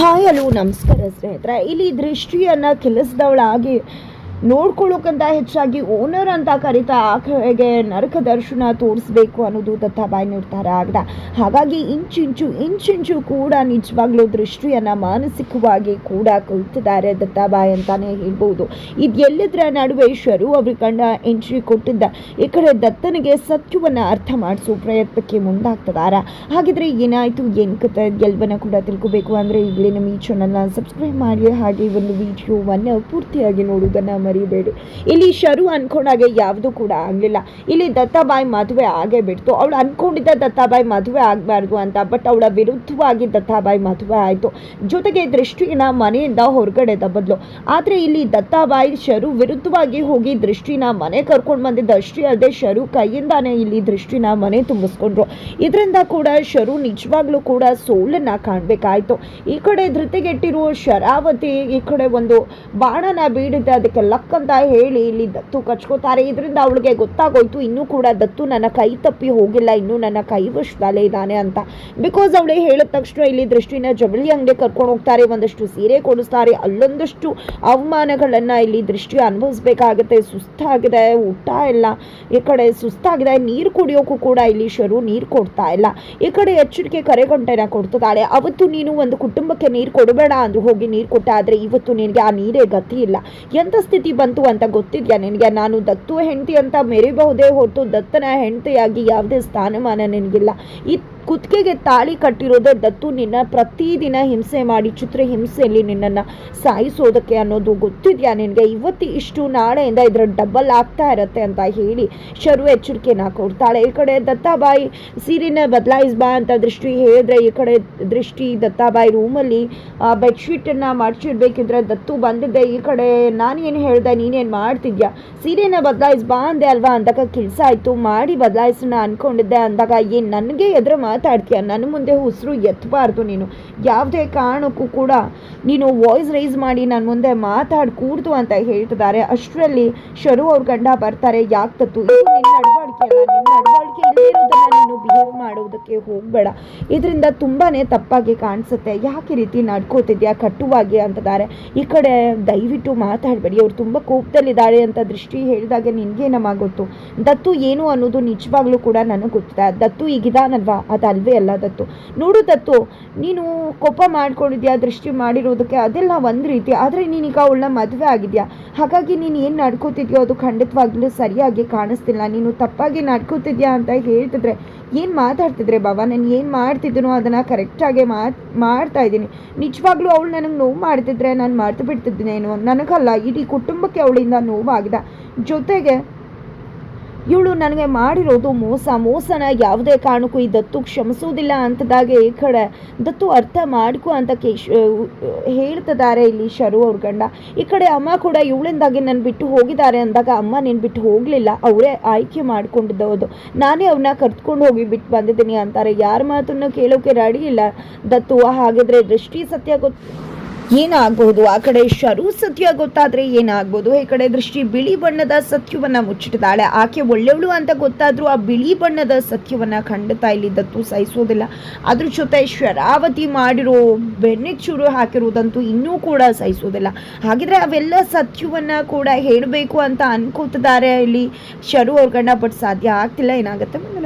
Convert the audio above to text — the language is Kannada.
ಹಾಯ್ ಹಲೋ ನಮಸ್ಕಾರ ಸ್ನೇಹಿತರೆ. ಇಲ್ಲಿ ದೃಷ್ಟಿಯನ್ನು ಕೆಲಸದವಳಾಗಿ ನೋಡ್ಕೊಳ್ಳೋಕ್ಕಂತ ಹೆಚ್ಚಾಗಿ ಓನರ್ ಅಂತ ಕರಿತಾ ಆಕೆಗೆ ನರಕ ದರ್ಶನ ತೋರಿಸ್ಬೇಕು ಅನ್ನೋದು ದತ್ತಾಬಾಯಿ ನಿರ್ಧಾರ ಆಗಿದೆ. ಹಾಗಾಗಿ ಇಂಚಿಂಚು ಇಂಚಿಂಚು ಕೂಡ ನಿಜವಾಗ್ಲೂ ದೃಷ್ಟಿಯನ್ನು ಮಾನಸಿಕವಾಗಿ ಕೂಡ ಕಲ್ತಿದ್ದಾರೆ ದತ್ತಾಬಾಯಿ ಅಂತಾನೆ ಹೇಳ್ಬೋದು. ಇದು ಎಲ್ಲದರ ನಡುವೆ ಶರು ಅವ್ರ ಕಂಡ ಎಂಟ್ರಿ ಕೊಟ್ಟಿದ್ದ. ಈ ಕಡೆ ದತ್ತನಿಗೆ ಸತ್ಯವನ್ನು ಅರ್ಥ ಮಾಡಿಸೋ ಪ್ರಯತ್ನಕ್ಕೆ ಮುಂದಾಗ್ತದಾರ. ಹಾಗಿದ್ರೆ ಏನಾಯಿತು, ಏನು ಕತೆ ಗೆಲ್ವನ್ನ ಕೂಡ ತಿಳ್ಕೊಬೇಕು ಅಂದರೆ ಈಗಲೇ ನಮ್ಮ ಈ ಚಾನಲ್ನ ಸಬ್ಸ್ಕ್ರೈಬ್ ಮಾಡಿ. ಹಾಗೆ ಒಂದು ವಿಡಿಯೋವನ್ನು ಪೂರ್ತಿಯಾಗಿ ನೋಡುವುದನ್ನು ಮರಿಬೇಡಿ. ಇಲ್ಲಿ ಶರು ಅನ್ಕೊಂಡಾಗೆ ಯಾವುದು ಕೂಡ ಆಗಲಿಲ್ಲ. ಇಲ್ಲಿ ದತ್ತಾಬಾಯಿ ಮದುವೆ ಆಗೇ ಬಿಡ್ತು. ಅವಳು ಅನ್ಕೊಂಡಿದ್ದ ದತ್ತಾಬಾಯಿ ಮದುವೆ ಆಗಬಾರ್ದು ಅಂತ ಬಟ್ ಅವಳ ವಿರುದ್ಧವಾಗಿ ದತ್ತಾಬಾಯಿ ಮದುವೆ ಆಯಿತು. ಜೊತೆಗೆ ದೃಷ್ಟಿನ ಮನೆಯಿಂದ ಹೊರಗಡೆ ಬದಲು ಆದರೆ ಇಲ್ಲಿ ದತ್ತಾಬಾಯಿ ಶರು ವಿರುದ್ಧವಾಗಿ ಹೋಗಿ ದೃಷ್ಟಿನ ಮನೆ ಕರ್ಕೊಂಡು ಬಂದಿದ್ದ. ಅಷ್ಟೇ ಅಲ್ಲದೆ ಶರು ಕೈಯಿಂದಾನೇ ಇಲ್ಲಿ ದೃಷ್ಟಿನ ಮನೆ ತುಂಬಿಸ್ಕೊಂಡ್ರು. ಇದರಿಂದ ಕೂಡ ಶರು ನಿಜವಾಗ್ಲೂ ಕೂಡ ಸೋಲನ್ನ ಕಾಣಬೇಕಾಯ್ತು. ಈ ಕಡೆ ಧೃತಿಗೆಟ್ಟಿರುವ ಶರಾವತಿ ಈ ಕಡೆ ಒಂದು ಬಾಣನ ಬೀಡಿದೆ. ಅದಕ್ಕೆ ಲಕ್ ಅಂತ ಹೇಳಿ ಇಲ್ಲಿ ದತ್ತು ಕಚ್ಕೋತಾರೆ. ಇದರಿಂದ ಅವಳಿಗೆ ಗೊತ್ತಾಗೋಯ್ತು, ಇನ್ನೂ ಕೂಡ ದತ್ತು ನನ್ನ ಕೈ ತಪ್ಪಿ ಹೋಗಿಲ್ಲ, ಇನ್ನೂ ನನ್ನ ಕೈ ವಶದಲ್ಲೇ ಇದ್ದಾನೆ ಅಂತ. ಬಿಕಾಸ್ ಅವಳು ಹೇಳಿದ ತಕ್ಷಣ ಇಲ್ಲಿ ದೃಷ್ಟಿನ ಜವಳಿ ಅಂಗಡಿ ಕರ್ಕೊಂಡು ಹೋಗ್ತಾರೆ. ಒಂದಷ್ಟು ಸೀರೆ ಕೊಡಿಸ್ತಾರೆ. ಅಲ್ಲೊಂದಷ್ಟು ಅವಮಾನಗಳನ್ನು ಇಲ್ಲಿ ದೃಷ್ಟಿ ಅನುಭವಿಸ್ಬೇಕಾಗುತ್ತೆ. ಸುಸ್ತಾಗಿದೆ, ಊಟ ಇಲ್ಲ. ಈ ಕಡೆ ಸುಸ್ತಾಗಿದೆ, ನೀರು ಕುಡಿಯೋಕ್ಕೂ ಕೂಡ ಇಲ್ಲಿ ಶರು ನೀರು ಕೊಡ್ತಾ ಇಲ್ಲ. ಈ ಕಡೆ ಎಚ್ಚರಿಕೆ ಕರೆಗಂಟೆನ ಕೊಡ್ತಿದ್ದಾಳೆ. ಅವತ್ತು ನೀನು ಒಂದು ಕುಟುಂಬಕ್ಕೆ ನೀರು ಕೊಡಬೇಡ ಅಂದ್ರು ಹೋಗಿ ನೀರು ಕೊಟ್ಟ ಆದರೆ ಇವತ್ತು ನಿನಗೆ ಆ ನೀರೇ ಗತಿ ಇಲ್ಲ. ಎಂಥ ಸ್ಥಿತಿ? ಬಂತು ಅಂತ ಗೊತ್ತಿದ್ಯಾ ನಿನಗೆ? ನಾನು ದತ್ತು ಹೆಂಡತಿ ಅಂತ ಮೆರಿಬಹುದೇ ಹೊರತು ದತ್ತನ ಹೆಂಡತಿಯಾಗಿ ಯಾವುದೇ ಸ್ಥಾನಮಾನ ನಿನಗಿಲ್ಲ. ಈ ಕುತ್ತಿಗೆಗೆ ತಾಳಿ ಕಟ್ಟಿರೋದೇ ದತ್ತು. ನಿನ್ನ ಪ್ರತಿದಿನ ಹಿಂಸೆ ಮಾಡಿ ಚಿತ್ರ ಹಿಂಸೆಯಲ್ಲಿ ನಿನ್ನನ್ನು ಸಾಯಿಸೋದಕ್ಕೆ ಅನ್ನೋದು ಗೊತ್ತಿದೆಯಾ ನಿನಗೆ? ಇವತ್ತು ಇಷ್ಟು ನಾಳೆಯಿಂದ ಇದರ ಡಬ್ಬಲ್ ಆಗ್ತಾ ಇರತ್ತೆ ಅಂತ ಹೇಳಿ ಶರು ಎಚ್ಚರಿಕೆನ ಕೊಡ್ತಾಳೆ. ಈ ಕಡೆ ದತ್ತಾಬಾಯಿ ಸೀರೆನ ಬದಲಾಯಿಸ್ಬಾ ಅಂತ ದೃಷ್ಟಿ ಹೇಳಿದ್ರೆ ಈ ಕಡೆ ದೃಷ್ಟಿ ದತ್ತಾಬಾಯಿ ರೂಮಲ್ಲಿ ಬೆಡ್ಶೀಟನ್ನು ಮಾಡಿಸಿಡ್ಬೇಕಿದ್ರೆ ದತ್ತು ಬಂದಿದ್ದೆ. ಈ ಕಡೆ ನಾನೇನು ಹೇಳಿದೆ, ನೀನೇನು ಮಾಡ್ತಿದ್ಯಾ? ಸೀರೆನ ಬದಲಾಯಿಸ್ಬಾ ಅಂದೆ ಅಲ್ವಾ? ಅಂದಾಗ ಕೆಲಸ ಆಯಿತು ಮಾಡಿ ಬದಲಾಯಿಸೋಣ ಅಂದ್ಕೊಂಡಿದ್ದೆ ಅಂದಾಗ ಏನು ನನಗೆ ಎದುರು ಮಾತಾಡ್ತೀಯ? ನನ್ನ ಮುಂದೆ ಉಸಿರು ಎತ್ತಬಾರ್ದು ನೀನು. ಯಾವುದೇ ಕಾರಣಕ್ಕೂ ಕೂಡ ನೀನು ವಾಯ್ಸ್ ರೈಸ್ ಮಾಡಿ ನನ್ನ ಮುಂದೆ ಮಾತಾಡಿ ಕೂಡ್ದು ಅಂತ ಹೇಳ್ತಿದ್ದಾರೆ. ಅಷ್ಟರಲ್ಲಿ ಶರು ಅವ್ರ ಗಂಡ ಬರ್ತಾರೆ. ಯಾಕೆ ತತ್ತು ನಿನ್ನ ಅಲ್ಲ ನಿನ್ನ ನಡವಳಿಕೆ ಇಲ್ಲದೇ ಇರೋದನ್ನ ನೀನು ಬಿಹೇವ್ ಮಾಡೋದಕ್ಕೆ ಹೋಗಬೇಡ. ಇದರಿಂದ ತುಂಬಾ ತಪ್ಪಾಗಿ ಕಾಣಿಸುತ್ತೆ. ಯಾಕೆ ರೀತಿ ನಡ್ಕೋತಿದ್ಯಾ? ಕಟ್ಟುವಾಗಿ ಅಂತಿದ್ದಾರೆ ಈ ಕಡೆ ದಯವಿಟ್ಟು ಮಾತಾಡಬೇಡಿ. ಅವ್ರು ತುಂಬ ಕೋಪದಲ್ಲಿದ್ದಾರೆ ಅಂತ ದೃಷ್ಟಿ ಹೇಳಿದಾಗ ನಿನಗೆ ಗೊತ್ತು. ದತ್ತು ಏನು ಅನ್ನೋದು ನಿಜವಾಗ್ಲೂ ಕೂಡ ನನಗೆ ಗೊತ್ತಿದೆ. ದತ್ತು ಈಗಿದಾನಲ್ವಾ? ಅದು ಅಲ್ವೇ ಅಲ್ಲ ದತ್ತು. ನೋಡು ದತ್ತು, ನೀನು ಕೋಪ ಮಾಡ್ಕೊಂಡಿದ್ಯಾ? ದೃಷ್ಟಿ ಮಾಡಿರೋದಕ್ಕೆ ಅದೆಲ್ಲ ಒಂದು ರೀತಿ. ಆದರೆ ನೀನೀಗ ಅವಳನ್ನ ಮದುವೆ ಆಗಿದ್ಯಾ? ಹಾಗಾಗಿ ನೀನು ಏನು ನಡ್ಕೋತಿದ್ಯೋ ಅದು ಖಂಡಿತವಾಗ್ಲೂ ಸರಿಯಾಗಿ ಕಾಣಿಸ್ತಿಲ್ಲ. ನೀನು ತಪ್ಪಾಗಿ ನಡ್ಕೋತಿದ್ಯಾ ಅಂತ ಹೇಳ್ತಿದ್ರೆ ಏನು ಮಾತಾಡ್ತಿದ್ರೆ ಬಾಬಾ? ನಾನು ಏನು ಮಾಡ್ತಿದ್ದನೋ ಅದನ್ನು ಕರೆಕ್ಟಾಗಿ ಮಾಡ್ತಾ ಇದ್ದೀನಿ. ನಿಜವಾಗ್ಲೂ ಅವಳು ನನಗೆ ನೋವು ಮಾಡ್ತಿದ್ರೆ ನಾನು ಮರ್ತು ಬಿಡ್ತಿದ್ದೀನೇನೋ ನನಗಲ್ಲ, ಇಡೀ ಕುಟುಂಬಕ್ಕೆ ಅವಳಿಂದ ನೋವಾಗಿದೆ. ಜೊತೆಗೆ ಇವಳು ನನಗೆ ಮಾಡಿರೋದು ಮೋಸ. ಮೋಸನ ಯಾವುದೇ ಕಾರಣಕ್ಕೂ ಈ ದತ್ತು ಕ್ಷಮಿಸೋದಿಲ್ಲ ಅಂತದಾಗೆ ಈ ಕಡೆ ದತ್ತು ಅರ್ಥ ಮಾಡ್ಕೊ ಅಂತ ಕೇಶ್ ಹೇಳ್ತಿದ್ದಾರೆ ಇಲ್ಲಿ ಶರು ಅವ್ರ ಗಂಡ. ಈ ಕಡೆ ಅಮ್ಮ ಕೂಡ ಇವಳಿಂದಾಗಿ ನನ್ನ ಬಿಟ್ಟು ಹೋಗಿದ್ದಾರೆ ಅಂದಾಗ ಅಮ್ಮ ನೀನು ಬಿಟ್ಟು ಹೋಗಲಿಲ್ಲ. ಅವರೇ ಆಯ್ಕೆ ಮಾಡ್ಕೊಂಡಿದ್ದವುದು ನಾನೇ ಅವನ್ನ ಕರ್ತ್ಕೊಂಡು ಹೋಗಿ ಬಿಟ್ಟು ಬಂದಿದ್ದೀನಿ ಅಂತಾರೆ. ಯಾರ ಮಾತನ್ನು ಕೇಳೋಕೆ ರೆಡಿ ಇಲ್ಲ. ದತ್ತು ಹಾಗಿದ್ರೆ ದೃಷ್ಟಿ ಸತ್ಯ ಗೊತ್ತು ಏನಾಗಬಹುದು ಆ ಕಡೆ ಶರು ಸತ್ಯ ಗೊತ್ತಾದ್ರೆ ಏನಾಗ್ಬೋದು? ಈ ಕಡೆ ದೃಷ್ಟಿ ಬಿಳಿ ಬಣ್ಣದ ಸತ್ಯವನ್ನ ಮುಚ್ಚಿಟ್ಟಿದ್ದಾಳೆ. ಆಕೆ ಒಳ್ಳೆಯವಳು ಅಂತ ಗೊತ್ತಾದ್ರೂ ಆ ಬಿಳಿ ಬಣ್ಣದ ಸತ್ಯವನ್ನ ಖಂಡಿತ ಇಲ್ಲಿ ದತ್ತು ಸಹಿಸೋದಿಲ್ಲ. ಅದ್ರ ಜೊತೆ ಶರಾವತಿ ಮಾಡಿರೋ ಬೆನ್ನೆಚ್ಚೂರು ಹಾಕಿರೋದಂತೂ ಇನ್ನೂ ಕೂಡ ಸಹಿಸೋದಿಲ್ಲ. ಹಾಗಿದ್ರೆ ಅವೆಲ್ಲ ಸತ್ಯವನ್ನ ಕೂಡ ಹೇಳಬೇಕು ಅಂತ ಅನ್ಕೋತಿದ್ದಾರೆ ಇಲ್ಲಿ ಶರು ಅವ್ರ ಗಂಡ, ಬಟ್ ಸಾಧ್ಯ ಆಗ್ತಿಲ್ಲ. ಏನಾಗುತ್ತೆ?